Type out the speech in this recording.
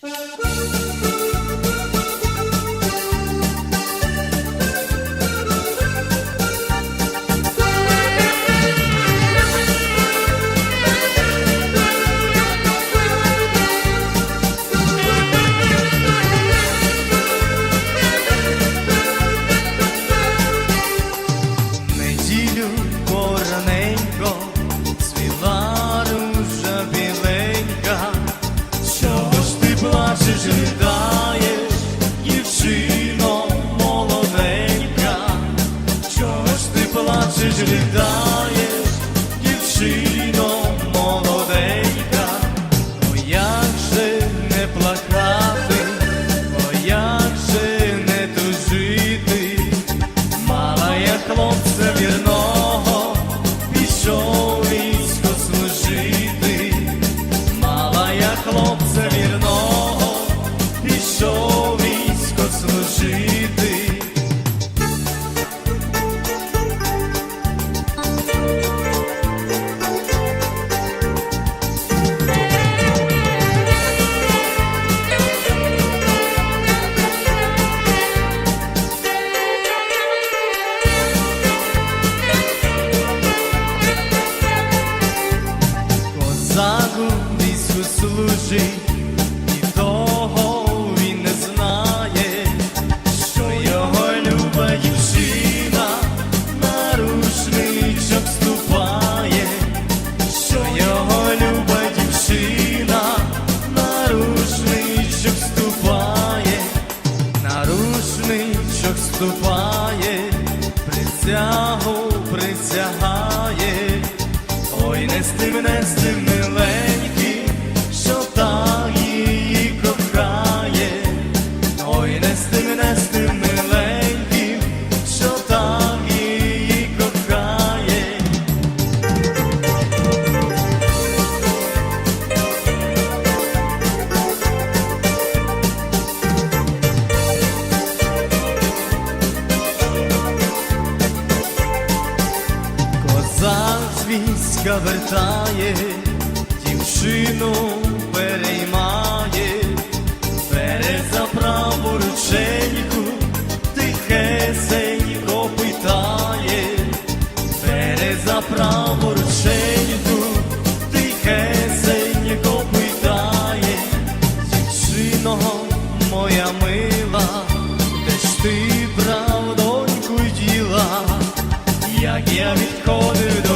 oh дівчино Козаку війську служить, і того він не знає, що його люба дівчина на рушничок ступає, що його люба дівчина на рушничок ступає, на рушничок ступає, присягу присягає. Ой, не стим, не стим, Коханська вертає, дівчину переймає, Бере за праву рученьку, тихесенько питає, Бере за праву рученьку, тихесенько питає, дівчино моя мила, де ж ти й діла, як я відходив.